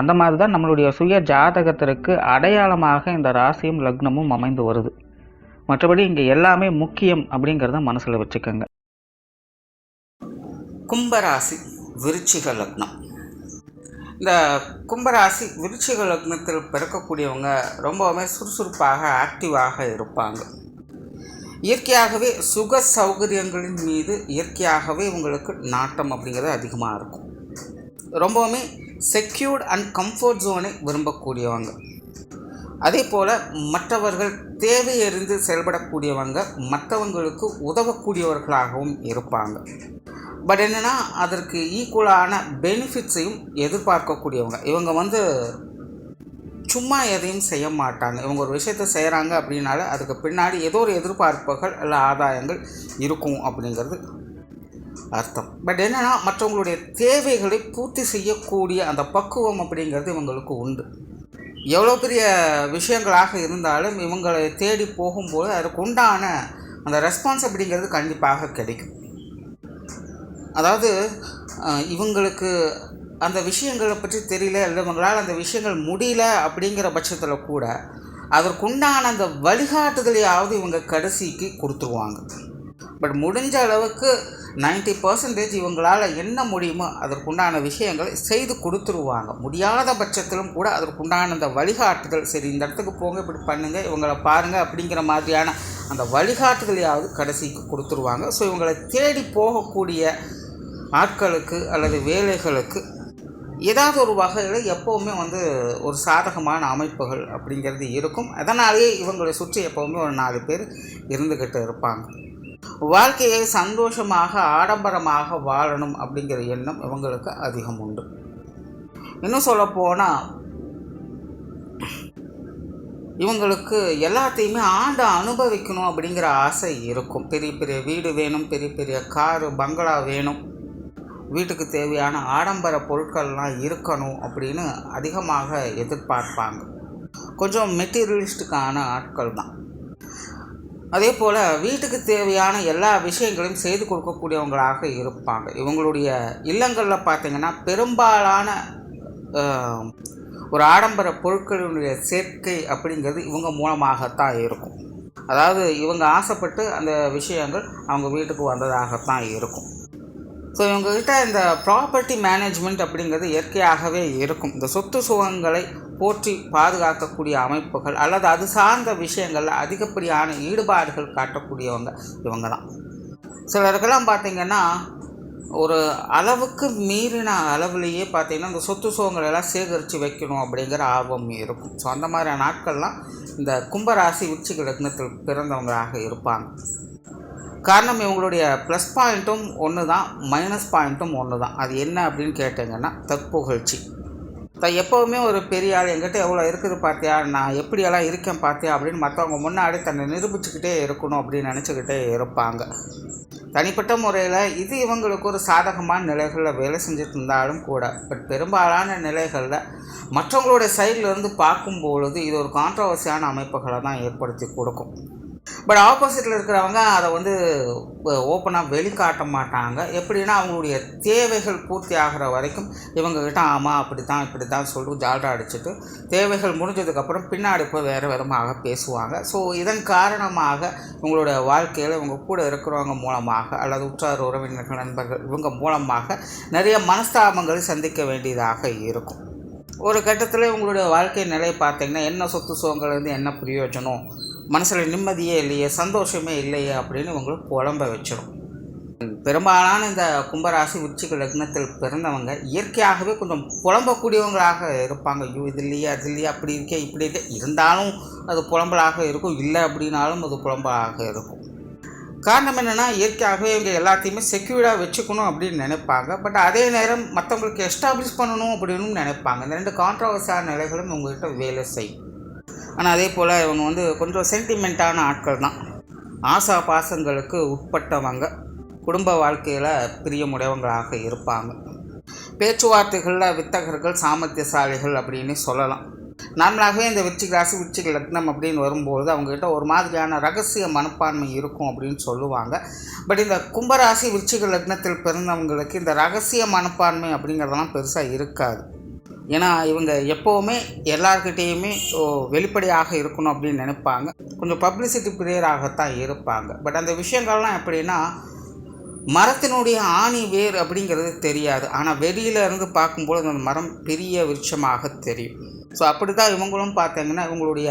அந்த மாதிரி தான் நம்மளுடைய சுய ஜாதகத்திற்கு அடையாளமாக இந்த ராசியும் லக்னமும் அமைந்து வருது. மற்றபடி இங்கே எல்லாமே முக்கியம் அப்படிங்கிறத மனசில் வச்சுக்கோங்க. கும்பராசி விருச்சிக லக்னம். இந்த கும்பராசி விருச்சிக லக்னத்தில் பிறக்கக்கூடியவங்க ரொம்பவுமே சுறுசுறுப்பாக ஆக்டிவாக இருப்பாங்க. இயற்கையாகவே சுக சௌகரியங்களின் மீது இயற்கையாகவே உங்களுக்கு நாட்டம் அப்படிங்கிறது அதிகமாக இருக்கும். ரொம்பவுமே செக்யூர்ட் அண்ட் கம்ஃபர்ட் ஜோனை விரும்பக்கூடியவங்க. அதே போல் மற்றவர்கள் தேவையறிந்து செயல்படக்கூடியவங்க மற்றவங்களுக்கு உதவக்கூடியவர்களாகவும் இருப்பாங்க. பட் என்னென்னா அதற்கு ஈக்குவலான பெனிஃபிட்ஸையும் எதிர்பார்க்கக்கூடியவங்க. இவங்க வந்து சும்மா எதையும் செய்ய மாட்டாங்க. இவங்க ஒரு விஷயத்தை செய்கிறாங்க அப்படின்னால அதுக்கு பின்னாடி ஏதோ ஒரு எதிர்பார்ப்புகள் இல்லை ஆதாயங்கள் இருக்கும் அப்படிங்கிறது அர்த்தம். பட் என்னென்னா மற்றவங்களுடைய தேவைகளை பூர்த்தி செய்யக்கூடிய அந்த பக்குவம் அப்படிங்கிறது இவங்களுக்கு உண்டு. எவ்வளோ பெரிய விஷயங்களாக இருந்தாலும் இவங்களை தேடி போகும்போது அதற்கு உண்டான அந்த ரெஸ்பான்ஸ் அப்படிங்கிறது கண்டிப்பாக கிடைக்கும். அதாவது இவங்களுக்கு அந்த விஷயங்களை பற்றி தெரியல இல்லை இவங்களால் அந்த விஷயங்கள் முடியல அப்படிங்கிற பட்சத்தில் கூட அதற்குண்டான அந்த வழிகாட்டுதலையாவது இவங்க கடைசிக்கு கொடுத்துருவாங்க. பட் முடிஞ்ச அளவுக்கு நைன்டி பர்சன்டேஜ் இவங்களால் என்ன முடியுமோ அதற்குண்டான விஷயங்களை செய்து கொடுத்துருவாங்க. முடியாத பட்சத்திலும் கூட அதற்குண்டான அந்த வழிகாட்டுதல் சரி இந்த இடத்துக்கு போங்க இப்படி பண்ணுங்கள் இவங்களை பாருங்கள் அப்படிங்கிற மாதிரியான அந்த வழிகாட்டுதலையாவது கடைசிக்கு கொடுத்துருவாங்க. ஸோ இவங்களை தேடி போகக்கூடிய ஆட்களுக்கு அல்லது வேலைகளுக்கு ஏதாவது ஒரு வகையில் எப்போவுமே வந்து ஒரு சாதகமான அமைப்புகள் அப்படிங்கிறது இருக்கும். அதனாலேயே இவங்களை சுற்றி எப்போவுமே ஒரு நாலு பேர் இருந்துக்கிட்டு இருப்பாங்க. வாழ்க்கையை சந்தோஷமாக ஆடம்பரமாக வாழணும் அப்படிங்கிற எண்ணம் இவங்களுக்கு அதிகம் உண்டு. இன்னும் சொல்லப்போனால் இவங்களுக்கு எல்லாத்தையுமே ஆண்டு அனுபவிக்கணும் அப்படிங்கிற ஆசை இருக்கும். பெரிய பெரிய வீடு வேணும் பெரிய பெரிய காரு பங்களா வேணும். வீட்டுக்கு தேவையான ஆடம்பர பொருட்கள்லாம் இருக்கணும் அப்படின்னு அதிகமாக எதிர்பார்ப்பாங்க. கொஞ்சம் மெட்டீரியலிஸ்டுக்கான ஆட்கள் தான் அதே போல் வீட்டுக்கு தேவையான எல்லா விஷயங்களையும் செய்து கொடுக்கக்கூடியவங்களாக இருப்பாங்க. இவங்களுடைய இல்லங்களில் பார்த்திங்கன்னா பெரும்பாலான ஒரு ஆடம்பர பொருட்களினுடைய சேர்க்கை அப்படிங்கிறது இவங்க மூலமாகத்தான் இருக்கும். அதாவது இவங்க ஆசைப்பட்டு அந்த விஷயங்கள் அவங்க வீட்டுக்கு வந்ததாகத்தான் இருக்கும். ஸோ இவங்ககிட்ட இந்த ப்ராப்பர்ட்டி மேனேஜ்மெண்ட் அப்படிங்கிறது இயற்கையாகவே இருக்கும். இந்த சொத்து சுகங்களை போற்றி பாதுகாக்கக்கூடிய அமைப்புகள் அல்லது அது சார்ந்த விஷயங்களில் அதிகப்படியான ஈடுபாடுகள் காட்டக்கூடியவங்க இவங்க தான் சிலருக்கெல்லாம் பார்த்திங்கன்னா ஒரு அளவுக்கு மீறின அளவுலேயே பார்த்திங்கன்னா இந்த சொத்து சுகங்கள் எல்லாம் சேகரித்து வைக்கணும் அப்படிங்கிற ஆர்வம் இருக்கும். ஸோ அந்த மாதிரியான நாட்கள்லாம் இந்த கும்பராசி உச்சிக லக்னத்தில் பிறந்தவங்களாக இருப்பாங்க. காரணம் இவங்களுடைய ப்ளஸ் பாயிண்ட்டும் ஒன்று தான் மைனஸ் பாயிண்ட்டும் ஒன்று தான் அது என்ன அப்படின்னு கேட்டிங்கன்னா தற்புகழ்ச்சி. தான் எப்போவுமே ஒரு பெரிய ஆள் எங்கிட்ட எவ்வளோ இருக்குது பார்த்தியா நான் எப்படியெல்லாம் இருக்கேன் பார்த்தியா அப்படின்னு மற்றவங்க முன்னாடி தன்னை நிரூபிச்சுக்கிட்டே இருக்கணும் அப்படின்னு நினச்சிக்கிட்டே இருப்பாங்க. தனிப்பட்ட முறையில் இது இவங்களுக்கு ஒரு சாதகமான நிலைகளில் வேலை செஞ்சுட்டு இருந்தாலும் கூட பட் பெரும்பாலான நிலைகளில் மற்றவங்களுடைய சைடில் இருந்து பார்க்கும்பொழுது இது ஒரு கான்ட்ரவர்சியான அமைப்புகளை தான் ஏற்படுத்தி கொடுக்கும். பட் ஆப்போசிட்டில் இருக்கிறவங்க அதை வந்து ஓப்பனாக வெளிக்காட்ட மாட்டாங்க. எப்படின்னா அவங்களுடைய தேவைகள் பூர்த்தி ஆகிற வரைக்கும் இவங்கக்கிட்ட ஆமாம் அப்படி தான் இப்படி தான் சொல்லி ஜால்ரா அடிச்சுட்டு தேவைகள் முடிஞ்சதுக்கப்புறம் பின்னாடி போய் வேறு விதமாக பேசுவாங்க. ஸோ இதன் காரணமாக உங்களுடைய வாழ்க்கையில் இவங்க கூட இருக்கிறவங்க மூலமாக அல்லது உற்றார் உறவினர்கள் நண்பர்கள் இவங்க மூலமாக நிறைய மனஸ்தாபங்களை சந்திக்க வேண்டியதாக இருக்கும். ஒரு கட்டத்தில் உங்களுடைய வாழ்க்கை நிலை பார்த்தீங்கன்னா என்ன சொத்து சுகங்கள்லேருந்து என்ன பிரயோஜனம்? மனசில் நிம்மதியே இல்லையே சந்தோஷமே இல்லையே அப்படின்னு உங்களுக்கு புலம்ப வச்சிடும் பெரும்பாலான இந்த கும்பராசி உச்சிக லக்னத்தில் பிறந்தவங்க இயற்கையாகவே கொஞ்சம் புலம்பக்கூடியவங்களாக இருப்பாங்க. ஐயோ இது இல்லையா அது இல்லையா அப்படி இருக்கே இப்படி இருக்கே. இருந்தாலும் அது புலம்பலாக இருக்கும். இல்லை அப்படின்னாலும் அது புலம்பலாக இருக்கும். காரணம் என்னென்னா இயற்கையாகவே இவங்க எல்லாத்தையுமே செக்யூர்டாக வச்சுக்கணும் அப்படின்னு நினைப்பாங்க. பட் அதே நேரம் மற்றவங்களுக்கு எஸ்டாப்ளிஷ் பண்ணணும் அப்படின்னு நினைப்பாங்க. இந்த ரெண்டு கான்ட்ரவர்ஸான நிலைகளும் உங்கள்கிட்ட வேலை செய்யும். ஆனால் அதே போல் இவங்க வந்து கொஞ்சம் சென்டிமெண்ட்டான ஆட்கள் தான். ஆசா பாசங்களுக்கு உட்பட்டவங்க. குடும்ப வாழ்க்கையில் பிரியமுடையவங்களாக இருப்பாங்க. பேச்சுவார்த்தைகளில் வித்தகர்கள் சாமர்த்தியசாலிகள் அப்படின்னு சொல்லலாம். நார்மலாகவே இந்த விச்சிக் ராசி விச்சிக் லக்னம் அப்படின்னு வரும்போது அவங்ககிட்ட ஒரு மாதிரியான ரகசிய மனப்பான்மை இருக்கும் அப்படின்னு சொல்லுவாங்க. பட் இந்த கும்பராசி விருச்சிக லக்னத்தில் பிறந்தவங்களுக்கு இந்த ரகசிய மனப்பான்மை அப்படிங்கிறதெல்லாம் பெருசாக இருக்காது. ஏன்னா இவங்க எப்போவுமே எல்லார்கிட்டேயுமே வெளிப்படையாக இருக்கணும் அப்படின்னு நினைப்பாங்க. கொஞ்சம் பப்ளிசிட்டி பிரியராகத்தான் இருப்பாங்க. பட் அந்த விஷயங்கள்லாம் எப்படின்னா மரத்தினுடைய ஆணி வேர் அப்படிங்கிறது தெரியாது. ஆனால் வெளியில இருந்து பார்க்கும்போது அந்த மரம் பெரிய விருட்சமாக தெரியும். ஸோ அப்படி தான் இவங்களும் பார்த்தீங்கன்னா இவங்களுடைய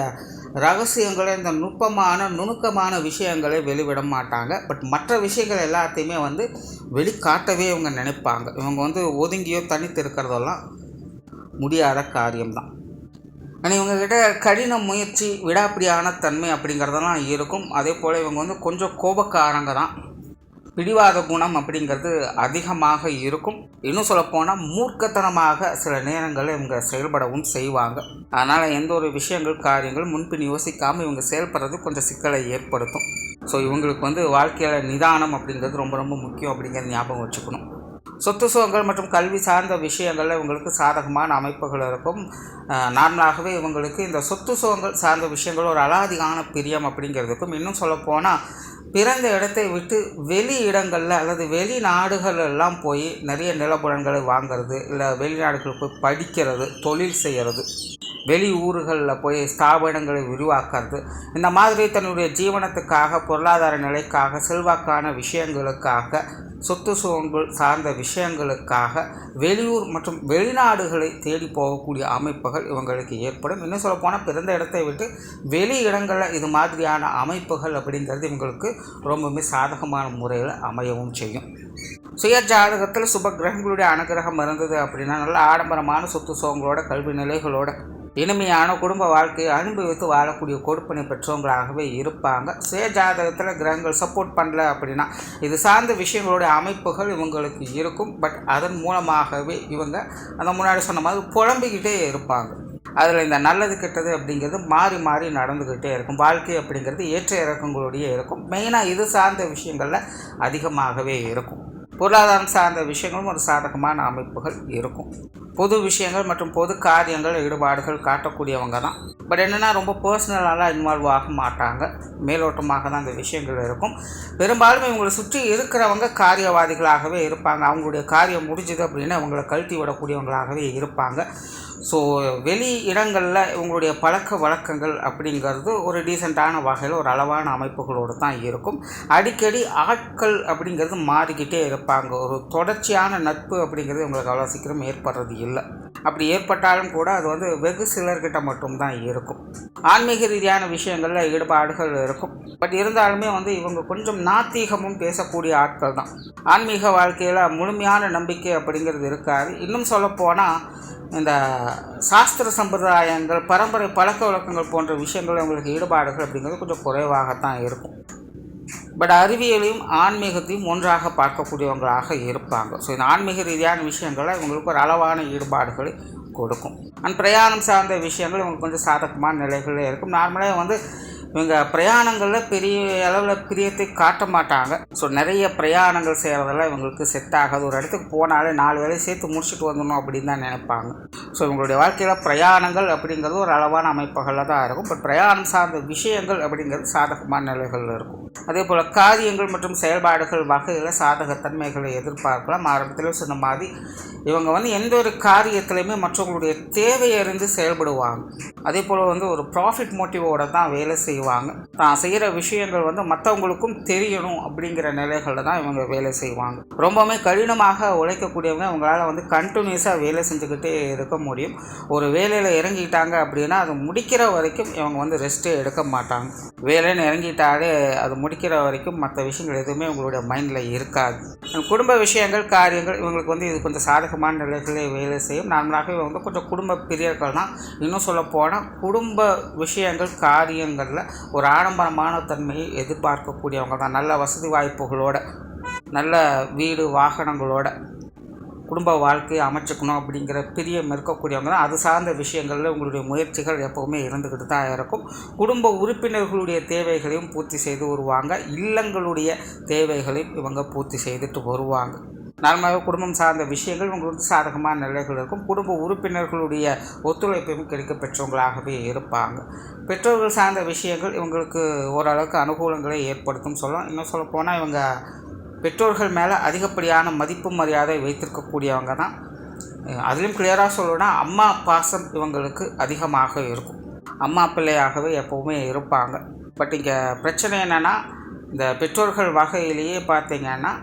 ரகசியங்களை இந்த நுட்பமான நுணுக்கமான விஷயங்களை வெளிவிட மாட்டாங்க. பட் மற்ற விஷயங்கள் எல்லாத்தையுமே வந்து வெளிக்காட்டவே இவங்க நினைப்பாங்க. இவங்க வந்து ஒதுங்கியோ தனித்து இருக்கிறதெல்லாம் முடியாத காரியம்தான். ஆனால் இவங்கக்கிட்ட கடின முயற்சி விடாப்பிடியான தன்மை அப்படிங்கிறதெல்லாம் இருக்கும். அதே போல் இவங்க வந்து கொஞ்சம் கோபக்காரங்க தான் பிடிவாத குணம் அப்படிங்கிறது அதிகமாக இருக்கும். இன்னும் சொல்லப்போனால் மூர்க்கத்தனமாக சில நேரங்களில் இவங்க செயல்படவும் செய்வாங்க. அதனால் எந்த ஒரு விஷயங்கள் காரியங்கள் முன்பின் யோசிக்காமல் இவங்க செயல்படுறது கொஞ்சம் சிக்கலை ஏற்படுத்தும். ஸோ இவங்களுக்கு வந்து வாழ்க்கையில் நிதானம் அப்படிங்கிறது ரொம்ப ரொம்ப முக்கியம் அப்படிங்கிறத ஞாபகம் வச்சுக்கணும். சொத்து சுகங்கள் மற்றும் கல்வி சார்ந்த விஷயங்களில் இவங்களுக்கு சாதகமான அமைப்புகள் இருக்கும். நார்மலாகவே இவங்களுக்கு இந்த சொத்து சுகங்கள் சார்ந்த விஷயங்கள் ஒரு அலாதிகான பிரியம் அப்படிங்கிறதுக்கும் இன்னும் சொல்லப்போனால் பிறந்த இடத்தை விட்டு வெளி இடங்களில் அல்லது வெளிநாடுகள் எல்லாம் போய் நிறைய நிலப்புலன்களை வாங்கிறது இல்லை வெளிநாடுகளுக்கு போய் படிக்கிறது தொழில் செய்கிறது வெளி ஊர்களில் போய் ஸ்தாபனங்களை விரிவாக்கிறது இந்த மாதிரி தன்னுடைய ஜீவனத்துக்காக பொருளாதார நிலைக்காக செல்வாக்கான விஷயங்களுக்காக சொத்து சுகங்கள் சார்ந்த விஷயங்களுக்காக வெளியூர் மற்றும் வெளிநாடுகளை தேடி போகக்கூடிய அமைப்புகள் இவங்களுக்கு ஏற்படும். இன்னும் சொல்ல போனால் பிறந்த இடத்தை விட்டு வெளி இடங்களில் இது மாதிரியான அமைப்புகள் அப்படிங்கிறது இவங்களுக்கு ரொம்பவுமே சாதகமான முறையில் அமையவும் செய்யும். சுய ஜாதகத்தில் சுப கிரகங்களுடைய அனுகிரகம் இருந்தது அப்படின்னா நல்ல ஆடம்பரமான சொத்து சுகங்களோட கல்வி நிலைகளோட இனிமையான குடும்ப வாழ்க்கையை அனுபவித்து வாழக்கூடிய கொடுப்பனை பெற்றவங்களாகவே இருப்பாங்க. சுய ஜாதகத்தில் கிரகங்கள் சப்போர்ட் பண்ணல அப்படின்னா இது சார்ந்த விஷயங்களுடைய அமைப்புகள் இவங்களுக்கு இருக்கும். பட் அதன் மூலமாகவே இவங்க அந்த முன்னாடி சொன்ன மாதிரி புலம்பிக்கிட்டே இருப்பாங்க. அதில் இந்த நல்லது கெட்டது அப்படிங்கிறது மாறி மாறி நடந்துக்கிட்டே இருக்கும். வாழ்க்கை அப்படிங்கிறது ஏற்ற இறக்கங்களுடைய இருக்கும். மெயினாக இது சார்ந்த விஷயங்களில் அதிகமாகவே இருக்கும். பொருளாதாரம் சார்ந்த விஷயங்களும் ஒரு சாதகமான அமைப்புகள் இருக்கும். பொது விஷயங்கள் மற்றும் பொது காரியங்கள் ஈடுபாடுகள் காட்டக்கூடியவங்க தான். பட் என்னென்னா ரொம்ப பர்சனலாலாம் இன்வால்வ் ஆக மாட்டாங்க. மேலோட்டமாக தான் அந்த விஷயங்கள் இருக்கும். பெரும்பாலும் இவங்களை சுற்றி இருக்கிறவங்க காரியவாதிகளாகவே இருப்பாங்க. அவங்களுடைய காரியம் முடிஞ்சது அப்படின்னா அவங்களை கழட்டி விடக்கூடியவங்களாகவே இருப்பாங்க. ஸோ வெளி இடங்களில் இவங்களுடைய பழக்க வழக்கங்கள் அப்படிங்கிறது ஒரு டீசெண்டான வகையில் ஒரு அளவான அமைப்புகளோடு தான் இருக்கும். அடிக்கடி ஆட்கள் அப்படிங்கிறது மாறிக்கிட்டே இருப்பாங்க. ஒரு தொடர்ச்சியான நட்பு அப்படிங்கிறது இவங்களுக்கு அவ்வளோ சீக்கிரம் ஏற்படுறது இல்லை. அப்படி ஏற்பட்டாலும் கூட அது வந்து வெகு சிலர்கிட்ட மட்டும்தான் இருக்கும். ஆன்மீக ரீதியான விஷயங்களில் ஈடுபாடுகள் இருக்கும். பட் இருந்தாலுமே வந்து இவங்க கொஞ்சம் நாத்தீகமும் பேசக்கூடிய ஆட்கள் தான். ஆன்மீக வாழ்க்கையில் முழுமையான நம்பிக்கை அப்படிங்கிறது இருக்காது. இன்னும் சொல்லப்போனால் இந்த சாஸ்திர சம்பிரதாயங்கள் பரம்பரை பழக்க வழக்கங்கள் போன்ற விஷயங்கள் அவங்களுக்கு ஈடுபாடுகள் அப்படிங்கிறது கொஞ்சம் குறைவாகத்தான் இருக்கும். பட் அறிவியலையும் ஆன்மீகத்தையும் ஒன்றாக பார்க்கக்கூடியவங்களாக இருப்பாங்க. ஸோ இந்த ஆன்மீக ரீதியான விஷயங்களை இவங்களுக்கு ஒரு அளவான ஈடுபாடுகளை கொடுக்கும். அண்ட் பிரயாணம் சார்ந்த விஷயங்கள் இவங்களுக்கு கொஞ்சம் சாதகமான நிலைகளில் இருக்கும். நார்மலாக வந்து இவங்க பிரயாணங்களில் பெரிய அளவில் பிரியத்தை காட்ட மாட்டாங்க. ஸோ நிறைய பிரயாணங்கள் செய்கிறதெல்லாம் இவங்களுக்கு செட் ஆகாது. ஒரு இடத்துக்கு போனாலே நாலு வேலையை சேர்த்து முடிச்சுட்டு வந்துடணும் அப்படின்னு தான் நினைப்பாங்க. ஸோ இவங்களுடைய வாழ்க்கையில் பிரயாணங்கள் அப்படிங்கிறது ஒரு அளவான அமைப்புகளில் தான் இருக்கும். பட் பிரயாணம் சார்ந்த விஷயங்கள் அப்படிங்கிறது சாதகமான நிலைகளில் இருக்கும். அதே போல் காரியங்கள் மற்றும் செயல்பாடுகள் வகையில் சாதகத்தன்மைகளை எதிர்பார்க்கலாம். ஆரம்பத்தில் சொன்ன மாதிரி இவங்க வந்து எந்த ஒரு காரியத்திலையுமே மற்றவங்களுடைய தேவையறிந்து செயல்படுவாங்க. அதே போல் வந்து ஒரு ப்ராஃபிட் மோட்டிவோட தான் வேலை செய்வாங்க. தான் செய்கிற விஷயங்கள் வந்து மற்றவங்களுக்கும் தெரியணும் அப்படிங்கிற நிலைகளில் தான் இவங்க வேலை செய்வாங்க. ரொம்பவுமே கடினமாக உழைக்கக்கூடியவங்க அவங்களால வந்து கண்டினியூஸாக வேலை செஞ்சுக்கிட்டே இருக்க முடியும். ஒரு வேலையில் இறங்கிட்டாங்க அப்படின்னா அது முடிக்கிற வரைக்கும் இவங்க வந்து ரெஸ்ட்டே எடுக்க மாட்டாங்க. வேலைன்னு இறங்கிட்டாலே அது முடிக்கிற வரைக்கும் மற்ற விஷயங்கள் எதுவுமே உங்களுடைய மைண்டில் இருக்காது. குடும்ப விஷயங்கள் காரியங்கள் இவங்களுக்கு வந்து இது கொஞ்சம் சாதகமான நிலைகளில் வேலை செய்யும். நார்மலாகவே இவங்க வந்து கொஞ்சம் குடும்ப பிரியர்கள் தான் இன்னும் சொல்ல போனால் குடும்ப விஷயங்கள் காரியங்களில் ஒரு ஆடம்பரமான தன்மையை எதிர்பார்க்கக்கூடியவங்க தான். நல்ல வசதி வாய்ப்புகளோட நல்ல வீடு வாகனங்களோட குடும்ப வாழ்க்கையை அமைச்சுக்கணும் அப்படிங்கிற பிரியம் இருக்கக்கூடியவங்க தான். அது சார்ந்த விஷயங்களில் உங்களுடைய முயற்சிகள் எப்போவுமே இருந்துக்கிட்டு தான் இருக்கும். குடும்ப உறுப்பினர்களுடைய தேவைகளையும் பூர்த்தி செய்து வருவாங்க. இல்லங்களுடைய தேவைகளையும் இவங்க பூர்த்தி செய்துட்டு வருவாங்க. நார்மலாக குடும்பம் சார்ந்த விஷயங்கள் உங்களுக்கு சாதகமான நிலைகள் இருக்கும். குடும்ப உறுப்பினர்களுடைய ஒத்துழைப்பையும் கிடைக்க பெற்றவங்களாகவே இருப்பாங்க. பெற்றோர்கள் சார்ந்த விஷயங்கள் இவங்களுக்கு ஓரளவுக்கு அனுகூலங்களை ஏற்படுத்தும் சொல்லலாம். இன்னும் சொல்லப்போனால் இவங்க பெற்றோர்கள் மேலே அதிகப்படியான மதிப்பு மரியாதை வைத்திருக்கக்கூடியவங்க தான். அதுலேயும் கிளியராக சொல்லணும்னா அம்மா பாசம் இவங்களுக்கு அதிகமாக இருக்கும். அம்மா பிள்ளையாகவே எப்போவுமே இருப்பாங்க. பட் இங்கே பிரச்சனை என்னென்னா இந்த பெற்றோர்கள் வகையிலேயே பார்த்திங்கன்னா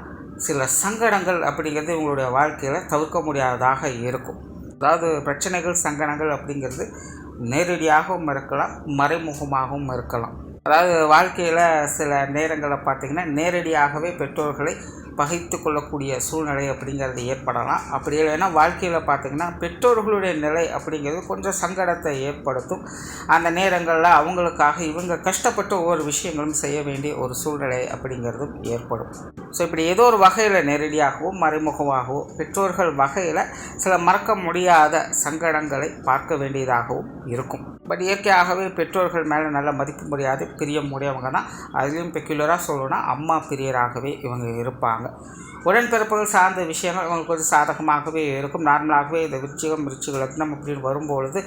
சில சங்கடங்கள் அப்படிங்கிறது இவங்களுடைய வாழ்க்கையில் தவிர்க்க முடியாததாக இருக்கும். அதாவது பிரச்சனைகள் சங்கடங்கள் அப்படிங்கிறது நேரடியாகவும் இருக்கலாம் மறைமுகமாகவும் இருக்கலாம். அதாவது வாழ்க்கையில் சில நேரங்களை பார்த்திங்கன்னா நேரடியாகவே பெற்றோர்களை பகைத்து கொள்ளக்கூடிய சூழ்நிலை அப்படிங்கிறது ஏற்படலாம். அப்படி இல்லைன்னா வாழ்க்கையில் பார்த்திங்கன்னா பெற்றோர்களுடைய நிலை அப்படிங்கிறது கொஞ்சம் சங்கடத்தை ஏற்படுத்தும். அந்த நேரங்களில் அவங்களுக்காக இவங்க கஷ்டப்பட்டு ஒவ்வொரு விஷயங்களும் செய்ய வேண்டிய ஒரு சூழ்நிலை அப்படிங்கிறதும் ஏற்படும். ஸோ இப்படி ஏதோ ஒரு வகையில் நேரடியாகவோ மறைமுகமாகவோ பெற்றோர்கள் வகையில் சில மறக்க முடியாத சங்கடங்களை பார்க்க வேண்டியதாகவும் இருக்கும். பட் இயற்கையாகவே பெற்றோர்கள் மேலே நல்லா மதிக்க முடியாது பிரிய முடியவங்க தான். அதுலேயும் பெக்குலராக சொல்லணும்னா அம்மா பிரியராகவே இவங்க இருப்பாங்க. உடன்பிறப்புகள் சார்ந்த விஷயங்கள் அவங்களுக்கு கொஞ்சம் சாதகமாகவே இருக்கும். நார்மலாகவே இந்த விருச்சிகம் விருச்சிக லக்னம் அப்படின்னு வரும்பொழுது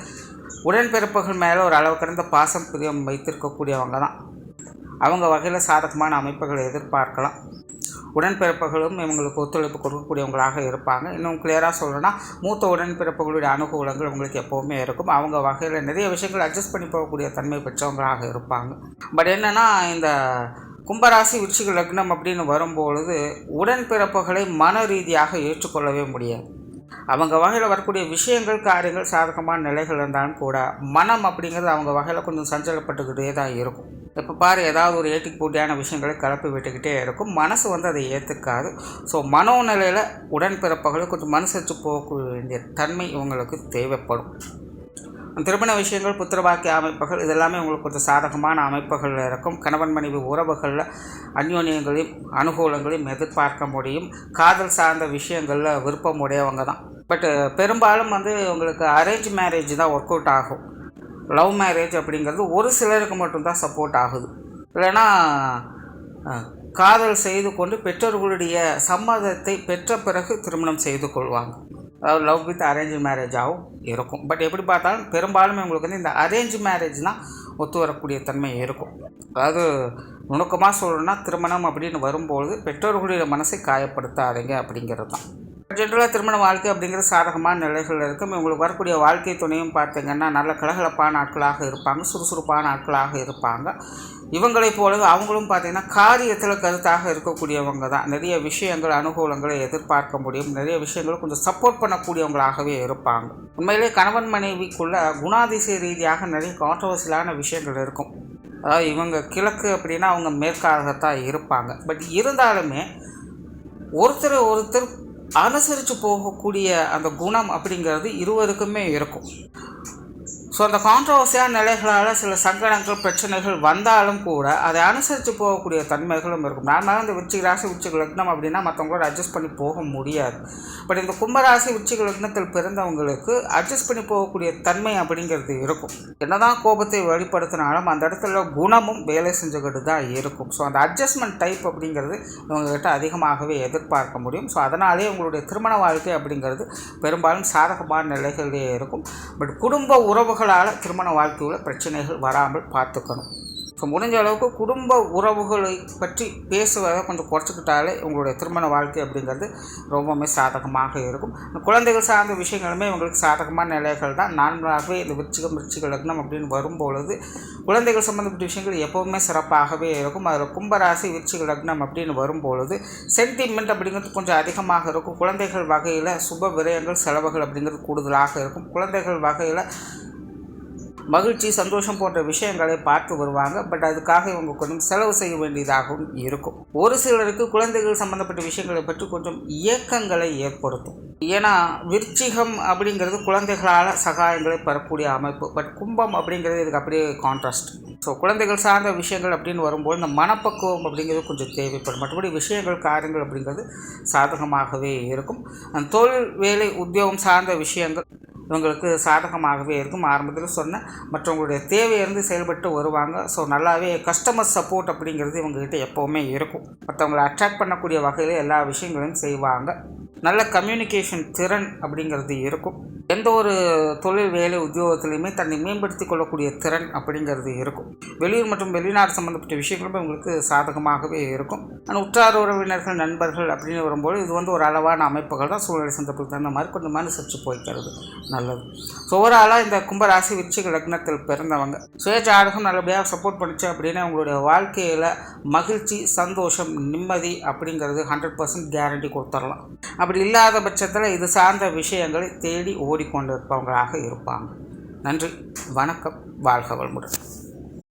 உடன்பிறப்புகள் மேலே ஒரு அளவு கடந்த பாசம் பிரியம் வைத்திருக்கக்கூடியவங்க தான். அவங்க வகையில் சாதகமான அமைப்புகளை எதிர்பார்க்கலாம். உடன்பிறப்புகளும் இவங்களுக்கு ஒத்துழைப்பு கொடுக்கக்கூடியவங்களாக இருப்பாங்க. இன்னும் கிளியராக சொல்லணும்னா மூத்த உடன்பிறப்புகளுடைய அனுகூலங்கள் உங்களுக்கு எப்போவுமே இருக்கும். அவங்க வகையில் நிறைய விஷயங்கள் அட்ஜஸ்ட் பண்ணி போகக்கூடிய தன்மை பெற்றவங்களாக இருப்பாங்க. பட் என்னென்னா இந்த கும்பராசி விருச்சிக லக்னம் அப்படின்னு வரும்பொழுது உடன்பிறப்புகளை மன ரீதியாக ஏற்றுக்கொள்ளவே முடியாது. அவங்க வகையில் வரக்கூடிய விஷயங்கள் காரியங்கள் சாதகமான நிலைகள் இருந்தாலும் கூட மனம் அப்படிங்கிறது அவங்க வகையில் கொஞ்சம் சஞ்சலப்பட்டுக்கிட்டே தான் இருக்கும். இப்போ பாரு ஏதாவது ஒரு ஏட்டிக்கு போட்டியான விஷயங்களை கலப்பி விட்டுக்கிட்டே இருக்கும். மனசு வந்து அதை ஏற்றுக்காது ஸோ மனோநிலையில் உடன்பிறப்புகளை கொஞ்சம் மனசரிச்சு போக வேண்டிய தன்மை இவங்களுக்கு தேவைப்படும். திருமண விஷயங்கள் புத்திரவாக்கிய அமைப்புகள் இதெல்லாமே உங்களுக்கு கொஞ்சம் சாதகமான அமைப்புகளில் இருக்கும். கணவன் மனைவி உறவுகளில் அந்யோன்யங்களையும் அனுகூலங்களையும் எதிர்பார்க்க முடியும். காதல் சார்ந்த விஷயங்களில் விருப்பம் உடையவங்க தான். பட்டு பெரும்பாலும் வந்து உங்களுக்கு அரேஞ்ச் மேரேஜ் தான் ஒர்க் அவுட் ஆகும். லவ் மேரேஜ் அப்படிங்கிறது ஒரு சிலருக்கு மட்டும்தான் சப்போர்ட் ஆகுது. இல்லைன்னா காதல் செய்து கொண்டு பெற்றோர்களுடைய சம்மதத்தை பெற்ற பிறகு திருமணம் செய்து கொள்வாங்க. அதாவது லவ் வித் அரேஞ்ச் மேரேஜாகவும் இருக்கும். பட் எப்படி பார்த்தாலும் பெரும்பாலும் உங்களுக்கு வந்து இந்த அரேஞ்ச் மேரேஜ்னால் ஒத்து வரக்கூடிய தன்மை இருக்கும். அதாவது நுணுக்கமாக சொல்லணும்னா திருமணம் அப்படின்னு வரும்பொழுது பெற்றோர்களுடைய மனசை காயப்படுத்தாதீங்க அப்படிங்கிறது தான். ஜென்ரலாக திருமண வாழ்க்கை அப்படிங்கிறது சாதகமான நிலைகள் இருக்கும். இவங்களுக்கு வரக்கூடிய வாழ்க்கை துணையும் பார்த்தீங்கன்னா நல்ல கலகலப்பான ஆட்களாக இருப்பாங்க சுறுசுறுப்பான ஆட்களாக இருப்பாங்க. இவங்களைப் போலவே அவங்களும் பார்த்திங்கன்னா காரியத்தில் கருத்தாக இருக்கக்கூடியவங்க தான். நிறைய விஷயங்கள் அனுகூலங்களை எதிர்பார்க்க முடியும். நிறைய விஷயங்கள் கொஞ்சம் சப்போர்ட் பண்ணக்கூடியவங்களாகவே இருப்பாங்க. உண்மையிலே கணவன் மனைவிக்குள்ள குணாதிசய ரீதியாக நிறைய கான்ட்ரவர்சியலான விஷயங்கள் இருக்கும். அதாவது இவங்க கிழக்கு அப்படின்னா அவங்க மேற்காகத்தான் இருப்பாங்க. பட் இருந்தாலுமே ஒருத்தர் ஒருத்தர் அனுசரித்து போகக்கூடிய அந்த குணம் அப்படிங்கிறது இருவருக்குமே இருக்கும். ஸோ அந்த கான்ட்ரவர்சியான நிலைகளால் சில சங்கடங்கள் பிரச்சனைகள் வந்தாலும் கூட அதை அனுசரித்து போகக்கூடிய தன்மைகளும் இருக்கும். நார்மலாக இந்த விருச்சிக ராசி விருச்சிக லக்னம் அப்படின்னா மற்றவங்களோட அட்ஜஸ்ட் பண்ணி போக முடியாது. பட் இந்த கும்பராசி விருச்சிக லக்னத்தில் பிறந்தவங்களுக்கு அட்ஜஸ்ட் பண்ணி போகக்கூடிய தன்மை அப்படிங்கிறது இருக்கும். என்னதான் கோபத்தை வெளிப்படுத்தினாலும் அந்த இடத்துல குணமும் வேலை செஞ்சுக்கிட்டு தான் இருக்கும். ஸோ அந்த அட்ஜஸ்ட்மெண்ட் டைப் அப்படிங்கிறது இவங்ககிட்ட அதிகமாகவே எதிர்பார்க்க முடியும். ஸோ அதனாலே உங்களுடைய திருமண வாழ்க்கை அப்படிங்கிறது பெரும்பாலும் சாதகமான நிலைகளிலே இருக்கும். பட் குடும்ப உறவுகள் உறவுகளால் திருமண வாழ்க்கையில் பிரச்சனைகள் வராமல் பார்த்துக்கணும். ஸோ முடிஞ்ச அளவுக்கு குடும்ப உறவுகளை பற்றி பேசுவதை கொஞ்சம் குறைச்சிக்கிட்டாலே உங்களுடைய திருமண வாழ்க்கை அப்படிங்கிறது ரொம்பவுமே சாதகமாக இருக்கும். குழந்தைகள் சார்ந்த விஷயங்களுமே உங்களுக்கு சாதகமான நிலைகள் தான். நான்காகவே இந்த விருச்சிகம் விருச்சிக லக்னம் அப்படின்னு வரும்பொழுது குழந்தைகள் சம்மந்தப்பட்ட விஷயங்கள் எப்போவுமே சிறப்பாகவே இருக்கும். அதில் கும்பராசி விருச்சிக லக்னம் அப்படின்னு வரும்பொழுது சென்டிமெண்ட் அப்படிங்கிறது கொஞ்சம் அதிகமாக இருக்கும். குழந்தைகள் வகையில் சுப விரயங்கள் செலவுகள் அப்படிங்கிறது கூடுதலாக இருக்கும். குழந்தைகள் வகையில் மகிழ்ச்சி சந்தோஷம் போன்ற விஷயங்களை பார்த்து வருவாங்க. பட் அதுக்காக இவங்க கொஞ்சம் செலவு செய்ய வேண்டியதாகவும் இருக்கும். ஒரு சிலருக்கு குழந்தைகள் சம்மந்தப்பட்ட விஷயங்களை பற்றி கொஞ்சம் இயக்கங்களை ஏற்படுத்தும். ஏன்னா விருச்சிகம் அப்படிங்கிறது குழந்தைகளால் சகாயங்களை பெறக்கூடிய அமைப்பு. பட் கும்பம் அப்படிங்கிறது இதுக்கு அப்படியே கான்ட்ராஸ்ட் ஸோ குழந்தைகள் சார்ந்த விஷயங்கள் அப்படின்னு வரும்போது இந்த மனப்பக்குவம் அப்படிங்கிறது கொஞ்சம் தேவைப்படும். மற்றபடி விஷயங்கள் காரியங்கள் அப்படிங்கிறது சாதகமாகவே இருக்கும். தொழில் வேலை உத்தியோகம் சார்ந்த விஷயங்கள் இவங்களுக்கு சாதகமாகவே இருக்கும். ஆரம்பத்தில் சொன்னேன். மற்றவங்களுடைய தேவையிலிருந்து செயல்பட்டு வருவாங்க. ஸோ நல்லாவே கஸ்டமர் சப்போர்ட் அப்படிங்கிறது இவங்ககிட்ட எப்போவுமே இருக்கும். மற்றவங்களை அட்ராக்ட் பண்ணக்கூடிய வகையில் எல்லா விஷயங்களையும் செய்வாங்க. நல்ல கம்யூனிகேஷன் திறன் அப்படிங்கிறது இருக்கும். எந்த ஒரு தொழில் வேலை உத்தியோகத்திலையுமே தன்னை மேம்படுத்தி கொள்ளக்கூடிய திறன் அப்படிங்கிறது இருக்கும். வெளியூர் மற்றும் வெளிநாடு சம்மந்தப்பட்ட விஷயங்களும் உங்களுக்கு சாதகமாகவே இருக்கும். ஆனால் உற்றார் உறவினர்கள் நண்பர்கள் அப்படின்னு வரும்போது இது வந்து ஒரு அளவான அமைப்புகள் தான் சூழ்நிலை சந்தர்ப்பத்துக்கு தகுந்த மாதிரி கொஞ்சம் அனுசரித்து போய்க்கிறது. நல்லது. ஸோ ஓவராலாக இந்த கும்பராசி விருச்சிக லக்னத்தில் பிறந்தவங்க சுய ஜாதகம் நல்லபடியாக சப்போர்ட் பண்ணிச்சு அப்படின்னா உங்களுடைய வாழ்க்கையில் மகிழ்ச்சி சந்தோஷம் நிம்மதி அப்படிங்கிறது ஹண்ட்ரட் பர்சன்ட் கேரண்டி கொடுத்துடலாம். அப்படி இல்லாத பட்சத்தில் இது சார்ந்த விஷயங்களை தேடி ஓடிக்கொண்டு இருப்பவங்களாக இருப்பாங்க. நன்றி வணக்கம் வாழ்க வளமுடன்.